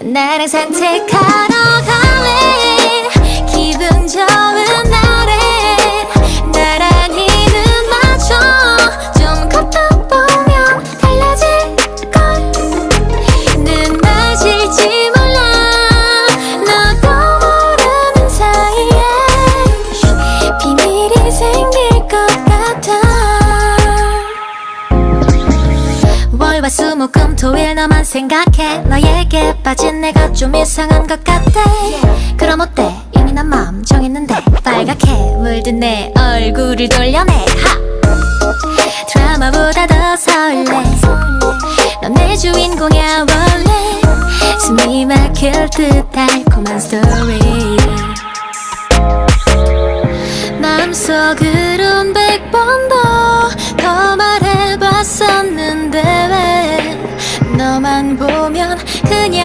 나랑 산책하러 갈 월화수목금토일 너만 생각해. 너에게 빠진 내가 좀 이상한 것 같아. 그럼 어때? 이미 난 마음 정했는데. 빨갛게 물든 내 얼굴을 돌려내. 하! 드라마보다 더 설레. 넌 내 주인공이야 원래. 숨이 막힐 듯 달콤한 스토리 만 보면 그냥